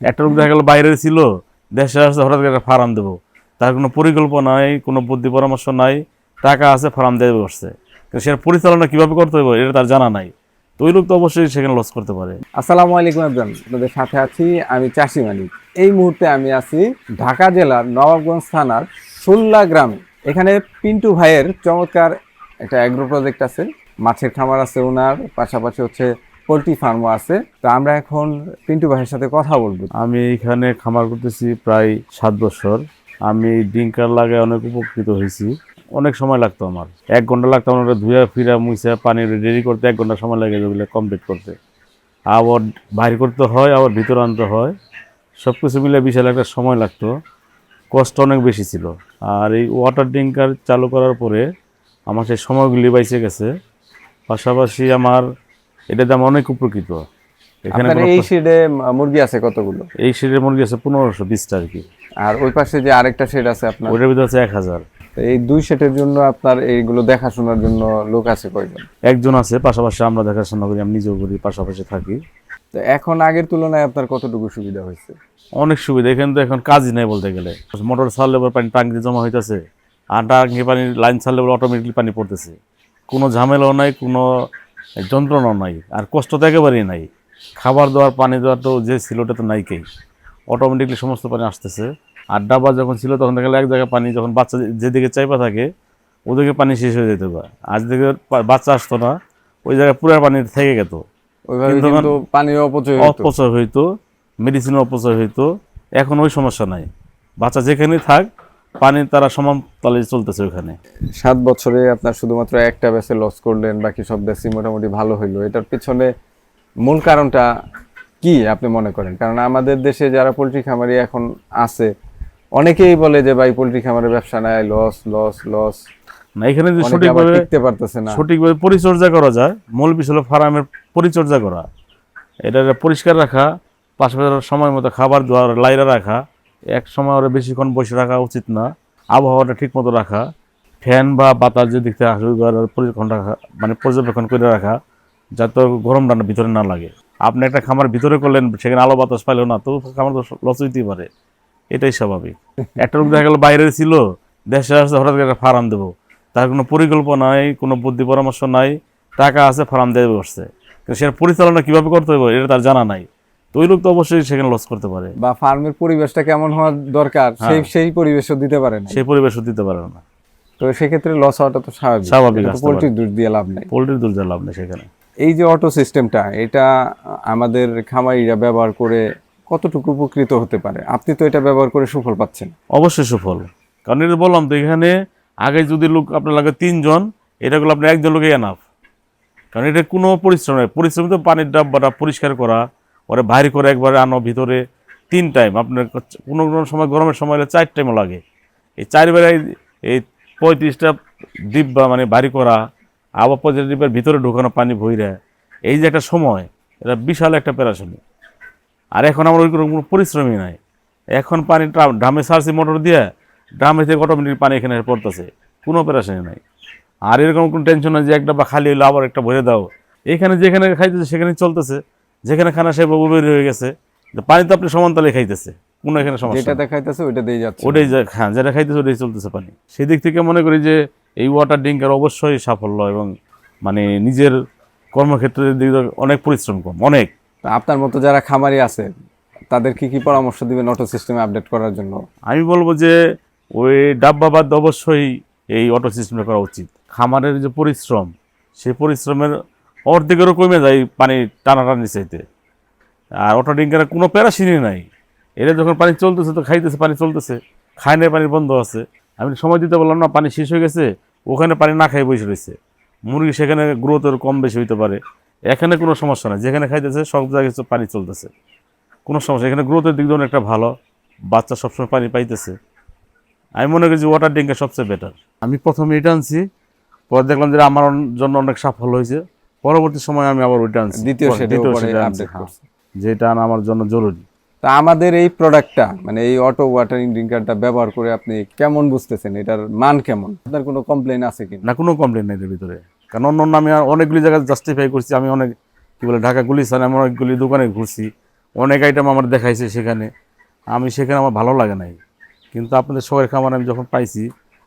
একটা লোক দেখা গেল বাইরে ছিল, দেশে আসছে, হঠাৎ করে একটা ফার্ম দেবো। তার কোনো পরিকল্পনা নাই, কোনো বুদ্ধি, পরামর্শ নাই, টাকা আছে, ফার্ম দিয়ে বসছে। কিন্তু সে পরিচালনা কীভাবে করতে হবে, এটা তার জানা নাই। তো ওই লোক তো অবশ্যই সেখানে লস করতে পারে। আসসালামু আলাইকুম একজন আপনাদের সাথে আছি, আমি চাষি মানিক। এই মুহূর্তে আমি আছি ঢাকা জেলার নবাবগঞ্জ থানার সুল্লা গ্রামে। এখানে পিন্টু ভাইয়ের চমৎকার একটা অ্যাগ্রো প্রজেক্ট আছে। মাছের খামার আছে ওনার, পাশাপাশি হচ্ছে পোলট্রি ফার্মও আছে। তো আমরা এখন পিন্টু ভাইয়ের সাথে কথা বলব। আমি এখানে খামার করতেছি প্রায় সাত বছর। আমি ডিঙ্কার লাগে অনেক উপকৃত হয়েছি। অনেক সময় লাগতো আমার। এক ঘণ্টা লাগতো আমার ধুয়া ফিরা মুছে পানি রেডি করতে। এক ঘণ্টা সময় লাগে ওগুলো কমপ্লিট করতে। আবার বাইর করতে হয়, আবার ভিতরে আনতে হয়। সব কিছু মিলে বিশাল একটা সময় লাগতো। কষ্ট অনেক বেশি ছিল। আর এই ওয়াটার ডিঙ্কার চালু করার পরে আমার সেই সময়গুলি বাইসে গেছে। পাশাপাশি আমার এটাতে আমি অনেক উপকৃত। এখানে এই শেডে মুরগি আছে কতগুলো? এই শেডের মুরগি আছে পনেরোশো বিশটা আর কি আর ওই পাশে যে আরেকটা শেড আছে আপনার? ওইটার ভিতরে আছে এক হাজার। এই দুই শেডের জন্য আপনার এইগুলো দেখাশোনার জন্য লোক আছে কয়জন? একজন আছে পাশাপাশি আমরা দেখাশোনা করি আমি নিজেও করি পাশাপাশি থাকি। তো এখন আগের তুলনায় আপনার কতটুকু সুবিধা হয়েছে? অনেক সুবিধা এখানে তো এখন কাজই নেই বলতে গেলে। মোটর ছাড়লে পানি টাঙ্কিতে জমা হইতেছে আর টাঙ্কি পানি লাইন ছাড়লে অটোমেটিকলি পানি পড়তেছে। কোনো ঝামেলাও নাই কোনো যন্ত্রণাও নাই আর কষ্ট তো একেবারেই নাই। খাবার দেওয়ার পানি দেওয়ার তো যে ছিল ওটা তো নাইকেই। অটোমেটিকলি সমস্ত পানি আসতেছে। আর ডাবা যখন ছিল তখন দেখা গেলো এক জায়গায় পানি যখন বাচ্চা যেদিকে চাইপা থাকে ওদিকে পানি শেষ হয়ে যেত বা আজ দিকে বাচ্চা আসতো না ওই জায়গায় পুরো পানি থেকে গেত। পানির অপচয় অপচয় হইতো মেডিসিনের অপচয় হইতো। এখন ওই সমস্যা নাই। বাচ্চা যেখানে থাক পানি তারা সমান তালে চলতেছে ওখানে। সাত বছরে আপনার শুধুমাত্র একটা ব্যাচে লস করলেন বাকি সব ব্যাচই মোটামুটি ভালো হইল। এটার পিছনে মূল কারণটা কি আপনি মনে করেন? কারণ আমাদের দেশে যারা পোলট্রি খামারি এখন আছে অনেকেই বলে যে ভাই পোলট্রি খামারের ব্যবসা নাই লস লস লস না এখানে যদি সঠিকভাবে টিকতে পারতেছে না। সঠিকভাবে পরিচর্যা করা যায় মূল বিষয় হলো ফার্মের পরিচর্যা করা। এটা পরিষ্কার রাখা পাশাপাশি সময় মতো খাবার দেওয়া লাইরা রাখা এক সময় ওরা বেশিক্ষণ বসে রাখা উচিত না। আবহাওয়াটা ঠিক মতো রাখা। ফ্যান বা বাতাস যে দিক থেকে পরিবেক্ষণ রাখা মানে পর্যবেক্ষণ করে রাখা, যাতে গরম ডান্ডা ভিতরে না লাগে। আপনি একটা খামার ভিতরে করলেন, সেখানে আলো বাতাস পাইলো না, তো খামার তো লস হইতেই পারে। এটাই স্বাভাবিক। একটা লোক দেখা গেল বাইরে ছিল, দেশে আসছে হঠাৎ একটা ফার্ম দেবো। তার কোনো পরিকল্পনা নাই, কোনো বুদ্ধি পরামর্শ নাই, টাকা আছে, ফার্ম দিয়ে বসছে। কিন্তু সে পরিচালনা কীভাবে করতে হবে, এটা তার জানা নাই। তো ওই লোক তো অবশ্যই সেখানে লস করতে পারে। বা ফার্মের পরিবেশটা কেমন হওয়া দরকার সেই সেই পরিবেশও দিতে পারে না সেই পরিবেশও দিতে পারে না। তো সেক্ষেত্রে লস হওয়াটা তো স্বাভাবিক। স্বাভাবিক পোলট্রির দুধ দিয়ে লাভ নেই। পোলট্রির দুধ যা লাভ নেই সেখানে। এই যে অটো সিস্টেমটা এটা আমাদের খামারিরা ব্যবহার করে কতটুকু উপকৃত হতে পারে? আপনি তো এটা ব্যবহার করে সুফল পাচ্ছেন। অবশ্যই সুফল। কারণ এটা বললাম তো এখানে আগে যদি লোক আপনার লাগে তিনজন এটা করলে আপনার একজন লোকে এনাফ কারণ এটা কোনো পরিশ্রম নেই। পরিশ্রম তো পানির ডাব্বাটা পরিষ্কার করা ওরা বাইরে করে একবারে আনো, ভিতরে তিন টাইম আপনার কোনো কোনো সময়, গরমের সময় হলে চার টাইমও লাগে। এই চার বেলায় এই পঁয়ত্রিশটা ডিব্বা মানে বাড়ি করা, আবার পঁয়ত্রিশ ডিব্বার ভিতরে ঢোকানো, পানি ভইরা, এই যে একটা সময়, এটা বিশাল একটা প্যারাশনি আর এখন আমার ওই কোনো পরিশ্রমই নাই। এখন পানি ড্রামে সারছি মোটর দিয়ে, ড্রামে থেকে অটোমেটিক পানি এখানে পড়তেছে। কোনো প্যারাশনি নাই। আর এরকম কোনো টেনশন নাই যে একটা বা খালি হইল আবার একটা ভরে দাও। এখানে যেখানে খাইতেছে সেখানে চলতেছে। যেখানে খানা সে বাবু বের হয়ে গেছে পানি তো আপনি সমান তালে খাইতেছে কোনো এখানে সমস্যা যেটা দেখাইতেছে ওইটা দিয়ে যাচ্ছে। ওটাই যে হ্যাঁ যেটা খাইতেছে ওটাই চলতেছে পানি। সেদিক থেকে মনে করি যে এই ওয়াটার ড্রিঙ্কার অবশ্যই সাফল্য এবং মানে নিজের কর্মক্ষেত্রে অনেক পরিশ্রম কম অনেক। আপনার মতো যারা খামারি আছে তাদের কি কি পরামর্শ দিবেন অটো সিস্টেমে আপডেট করার জন্য? আমি বলব যে ওই ডাব্বা বাদ অবশ্যই এই অটো সিস্টেমটা করা উচিত। খামারের যে পরিশ্রম সেই পরিশ্রমের অর্ধেকেরও কমে যায় পানি টানাটানি চাইতে। আর অটো ডিঙ্কারের কোনো প্যারাসিনই নাই। এটা যখন পানি চলতেছে তো খাইতেছে, পানি চলতেছে। খায় না পানি বন্ধ আছে। আমি সময় দিতে বললাম, না, পানি শেষ হয়ে গেছে, ওখানে পানি না খাই বসে রয়েছে। মুরগি সেখানে গ্রোথের কম বেশি হইতে পারে। এখানে কোনো সমস্যা নাই। যেখানে খাইতেছে, সব জায়গায় পানি চলতেছে। কোনো সমস্যা এখানে গ্রোথের দিক দিয়ে অনেকটা ভালো। বাচ্চা সবসময় পানি পাইতেছে। আমি মনে করি যে ওয়াটার ড্রিঙ্কটা সবচেয়ে বেটার আমি প্রথমে এটা আনছি। পরে দেখলাম যে আমার জন্য অনেক সাফল্য হয়েছে। পরবর্তী সময় আমি আবার ওইটা আনছি দ্বিতীয় হ্যাঁ। যেটা আনা আমার জন্য জরুরি। তা আমাদের এই প্রোডাক্টটা মানে এই অটো ওয়াটারিং ড্রিঙ্কারটা ব্যবহার করে আপনি কেমন বুঝতেছেন? এটার মান কেমন? আপনার কোনো কমপ্লেন আছে কি না কোনো কমপ্লেন নেই এর ভিতরে। কারণ অন্য অন্য আমি অনেকগুলি জায়গায় জাস্টিফাই করছি আমি অনেক কি বলে ঢাকা গুলিস্তান আমি অনেকগুলি দোকানে ঘুরছি অনেক আইটেম আমার দেখাইছে সেখানে। আমি সেখানে আমার ভালো লাগে নাই। কিন্তু আপনাদের শখের খাবার আমি যখন পাইছি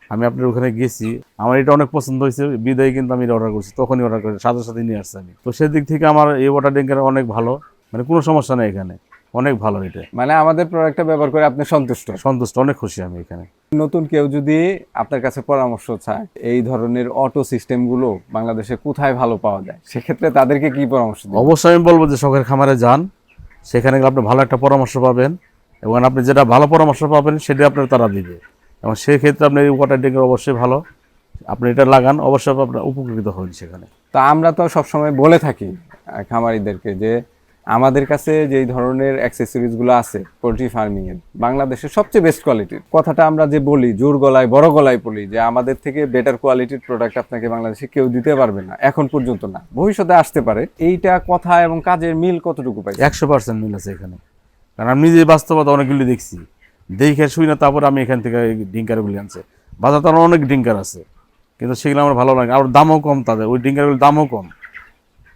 আমি আপনার ওখানে গেছি। আমার এটা অনেক পছন্দ হয়েছে। বিদায় কিন্তু আমি অর্ডার করছি। তখনই অর্ডার করি সাথে সাথে নিয়ে আসছি আমি। তো সেদিক থেকে আমার এই ওয়াটার ট্যাঙ্কের অনেক ভালো। মানে কোনো সমস্যা নেই এখানে। অনেক ভালো এটা। মানে আমাদের প্রোডাক্টটা ব্যবহার করে আপনি সন্তুষ্ট? সন্তুষ্ট। অনেক খুশি আমি এখানে। নতুন কেউ যদি আপনার কাছে পরামর্শ চায় এই ধরনের অটো সিস্টেমগুলো বাংলাদেশে কোথায় ভালো পাওয়া যায়? সেক্ষেত্রে তাদেরকে কি পরামর্শ অবশ্যই আমি বলব যে শখের খামারে যান। সেখানে গেলে আপনি ভালো একটা পরামর্শ পাবেন। এবং আপনি যেটা ভালো পরামর্শ পাবেন সেটা আপনার তারা দিবে। এবং সেই ক্ষেত্রে আপনি এই ওয়াটার ট্যাঙ্কের অবশ্যই ভালো। আপনি এটা লাগান অবশ্যই আপনার উপকৃত হবেন সেখানে। তা আমরা তো সবসময় বলে থাকি খামারিদেরকে যে আমাদের কাছে যেই ধরনের অ্যাক্সেসরিজগুলো আছে পোলট্রি ফার্মিংয়ের বাংলাদেশের সবচেয়ে বেস্ট কোয়ালিটির কথাটা আমরা যে বলি জোর গলায় বড় গলায় বলি যে আমাদের থেকে বেটার কোয়ালিটির প্রোডাক্ট আপনাকে বাংলাদেশে কেউ দিতে পারবে না এখন পর্যন্ত না। ভবিষ্যতে আসতে পারে। এইটা কথা এবং কাজের মিল কতটুকু পাই একশো পার্সেন্ট মিল আছে এখানে। কারণ আমি নিজে বাস্তবতা অনেকগুলি দেখছি। দেখে শুই না, তারপর আমি এখান থেকে ডিঙ্কারগুলি আনছে। বাজার তো অনেক ডিঙ্কার আছে, কিন্তু সেগুলো আমার ভালো লাগে আর দামও কম তাদের, ওই ডিঙ্কারগুলির দামও কম।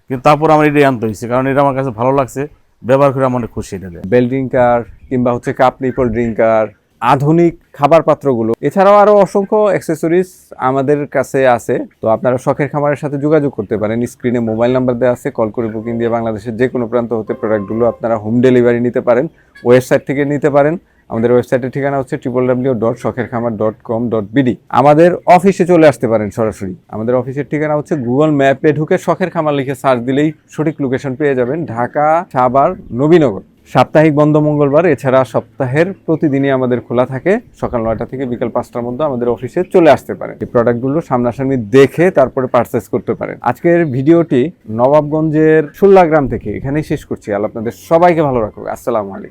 কিন্তু তারপর আমার এটাই আনতে হয়েছে, কারণ এটা আমার কাছে ভালো লাগছে, ব্যবহার করে আমার খুশি এটা। বেল ড্রিঙ্কার কিংবা হচ্ছে কাপ নিপল ড্রিঙ্কার, আধুনিক খাবার পাত্রগুলো। এছাড়াও আরও অসংখ্য অ্যাক্সেসরিজ আমাদের কাছে আছে, তো আপনারা শখের খামারের সাথে যোগাযোগ করতে পারেন। স্ক্রিনে মোবাইল নাম্বার দেওয়া আছে, কল করে বুকিং দিয়ে বাংলাদেশের যে কোনো প্রান্ত হতে প্রোডাক্টগুলো আপনারা হোম ডেলিভারি নিতে পারেন ওয়েবসাইট থেকে নিতে পারেন। আমাদের ওয়েবসাইটের ঠিকানা হচ্ছে ট্রিপল ডাব্লিউ ডট শখের খামার ডট কম ডট বিডি আমাদের অফিসে চলে আসতে পারেন সরাসরি। আমাদের অফিসের ঠিকানা হচ্ছে গুগল ম্যাপে ঢুকে শখের খামার লিখে সার্চ দিলেই সঠিক লোকেশন পেয়ে যাবেন ঢাকা, সাভার, নবীনগর। সাপ্তাহিক বন্ধ মঙ্গলবার, এছাড়া সপ্তাহের প্রতিদিনই আমাদের খোলা থাকে। সকাল নয়টা থেকে বিকাল পাঁচটার মধ্যে আমাদের অফিসে চলে আসতে পারেন। এই প্রোডাক্টগুলো সামনাসামনি দেখে তারপরে পারচেস করতে পারেন। আজকের ভিডিওটি নবাবগঞ্জের সুল্লা গ্রাম থেকে এখানেই শেষ করছি। আল্লাহ আপনাদের সবাইকে ভালো রাখবে আসসালামু আলাইকুম।